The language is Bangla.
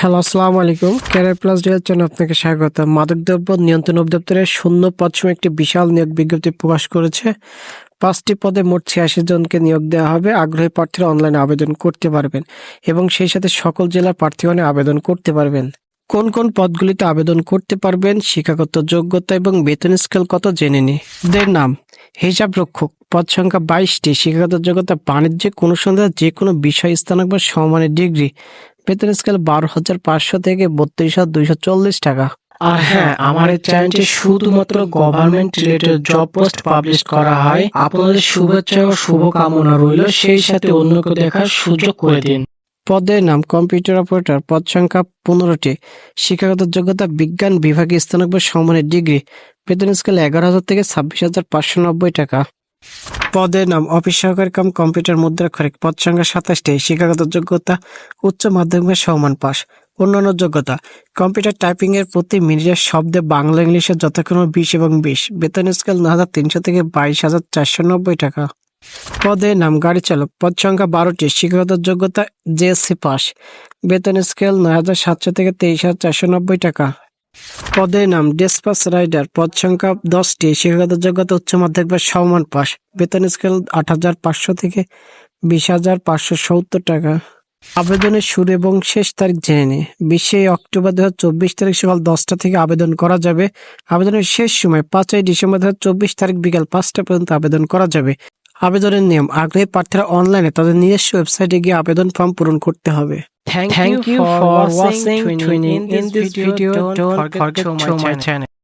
হ্যালো, আসসালামু আলাইকুম। ক্যারিয়ার প্লাস ডিএল চ্যানেল আপনাকে স্বাগত। মাদকদ্রব্য নিয়ন্ত্রণ অধিদপ্তরের শূন্য পদ সময় একটি বিশাল নিয়োগ বিজ্ঞপ্তি প্রকাশ করেছে। পাঁচটি পদে মোট ছিয়াশি জনকে নিয়োগ দেওয়া হবে। আগ্রহী প্রার্থীরা অনলাইনে আবেদন করতে পারবেন এবং সেই সাথে সকল জেলার প্রার্থীগণে আবেদন করতে পারবেন। কোন কোন পদগুলিতে আবেদন করতে পারবেন? শিক্ষাগত যোগ্যতা এবং বেতন স্কেল কত জেনে নি দের নাম, হিসাব রক্ষক। পদ সংখ্যা বাইশটি। শিক্ষাগত যোগ্যতা বাণিজ্যিক অনুসন্ধান যে কোনো বিষয়, স্থানক বা সমমানের ডিগ্রি। বেতন স্কেল বারো হাজার পাঁচশো থেকে বত্রিশ হাজার দুইশো চল্লিশ টাকা। আর হ্যাঁ আমার এই চ্যানেলটি শুধুমাত্র government related job post publish করা হয়। আপনাদের শুভেচ্ছা ও শুভকামনা রইল। সেই সাথে অন্যকে দেখার সুযোগ করে দিন। পদের নাম কম্পিউটার অপারেটর পদ সংখ্যা পনেরোটি। শিক্ষাগত যোগ্যতা বিজ্ঞান বিভাগে বা সমানের ডিগ্রি বেতন স্কেল এগারো হাজার থেকে ছাব্বিশ হাজার পাঁচশো নব্বই টাকা। পদের নাম অফিস সহকারী কাম কম্পিউটার মুদ্রাক্ষরিক পদ সংখ্যা সাতাশটি, শিক্ষাগত যোগ্যতা, উচ্চ মাধ্যমিক সমান পাস অন্যান্য যোগ্যতা। কম্পিউটার টাইপিং এর প্রতি মিনিটের শব্দে বাংলা, ইংলিশে যথাক্রমে বিশ এবং বিশ। বেতন স্কেল নয় হাজার তিনশো থেকে বাইশ হাজার চারশো নব্বই টাকা। পদের নাম গাড়ি চালক। পদ সংখ্যা বারোটি, শিক্ষাগত যোগ্যতা, জেএসসি পাস বেতন স্কেল নয় হাজার সাতশো থেকে তেইশ হাজার চারশো নব্বই টাকা। পদের নাম ডেসপাস রাইডার। পদ সংখ্যা দশটি। শিক্ষাগত যোগ্যতা উচ্চ মাধ্যমিক বা সমান পাস বেতন স্কেল আট হাজার পাঁচশো থেকে বিশ হাজার পাঁচশো সত্তর টাকা। আবেদনের শুরু এবং শেষ তারিখ জেনে নিই বিশে অক্টোবর দু চব্বিশ তারিখ সকাল দশটা থেকে আবেদন করা যাবে। আবেদনের শেষ সময় পাঁচই ডিসেম্বর দু চব্বিশ তারিখ বিকাল পাঁচটা পর্যন্ত আবেদন করা যাবে। আবেদনের নিয়ম, আগ্রহী প্রার্থীরা অনলাইনে তাদের নিজস্ব ওয়েবসাইটে গিয়ে আবেদন ফর্ম পূরণ করতে হবে। Thank you for watching, tuning in this video. Don't forget to my channel.